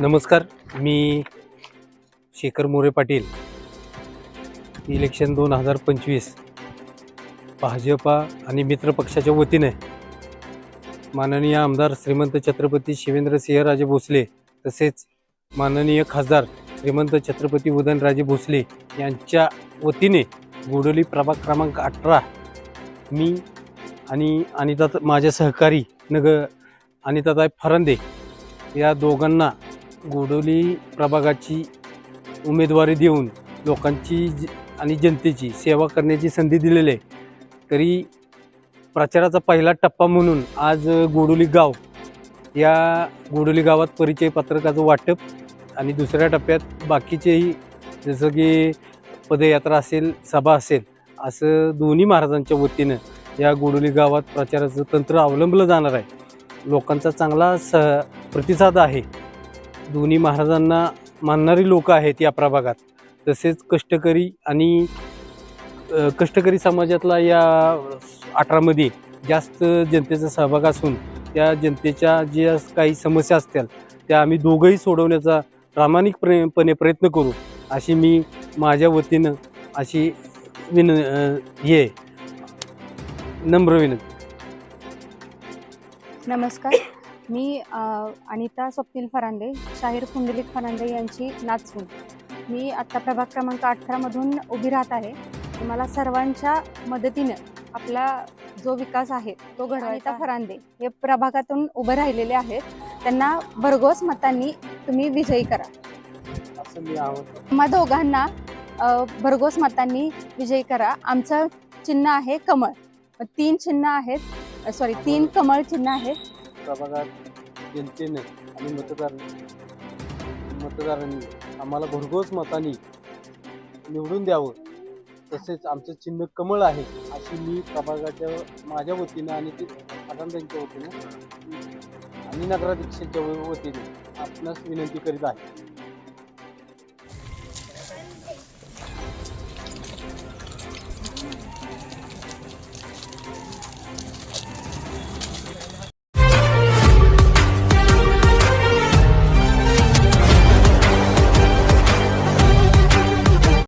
नमस्कार मी शेखर मोरे पाटील. इलेक्शन दोन हजार पंचवीस. भाजपा आणि मित्र पक्षाच्या वतीने माननीय आमदार श्रीमंत छत्रपती शिवेंद्रसिंहराजे भोसले तसेच माननीय खासदार श्रीमंत छत्रपती उदयनराजे भोसले यांच्या वतीने गोडोली प्रभाग क्रमांक अठरा मी आणि अनिता माझे सहकारी नग अनिताताई फरंदे या दोघांना गोडोली प्रभागाची उमेदवारी देऊन लोकांची ज- आणि जनतेची सेवा करण्याची संधी दिलेली आहे. तरी प्रचाराचा पहिला टप्पा म्हणून आज गोडोली गाव या गोडोली गावात परिचय पत्रकाचं वाटप आणि दुसऱ्या टप्प्यात बाकीचेही जसं की पदयात्रा असेल सभा असेल असं दोन्ही महाराजांच्या वतीनं या गोडोली गावात प्रचाराचं तंत्र अवलंबलं जाणार आहे. लोकांचा चांगला स प्रतिसाद आहे. दोन्ही महाराजांना मानणारी लोक आहेत या प्रभागात. तसेच कष्टकरी आणि कष्टकरी समाजातला या अठरामध्ये जास्त जनतेचा सहभाग असून त्या जनतेच्या ज्या काही समस्या असतील त्या आम्ही दोघंही सोडवण्याचा प्रामाणिकपणे प्रयत्न करू अशी मी माझ्या वतीनं अशी विन हे नम्र विनंती. नमस्कार. मी अ, अनिता स्वप्नील फरांदे शाहीर पुंडलिक फरांदे यांची नाचून मी आत्ता प्रभाग क्रमांक अठरामधून उभी राहत आहे. मला सर्वांच्या मदतीनं आपला जो विकास आहे तो घडवायचा फरांदे हे प्रभागातून उभे राहिलेले आहेत. त्यांना भरघोस मतांनी तुम्ही विजयी करा. असं मी आवडतं आम्हा दोघांना भरघोस मतांनी विजयी करा. आमचं चिन्ह आहे कमळ. तीन चिन्ह आहेत सॉरी तीन कमळ चिन्ह आहेत. प्रभागात जनतेने आणि मतदार मतदारांनी आम्हाला भरघोस मतानी निवडून द्यावं. तसेच आमचं चिन्ह कमळ आहे अशी मी प्रभागाच्या माझ्या वतीनं आणि ते आनंदांच्या वतीनं आणि नगराध्यक्षांच्या वतीने आपणास विनंती करीत आहे.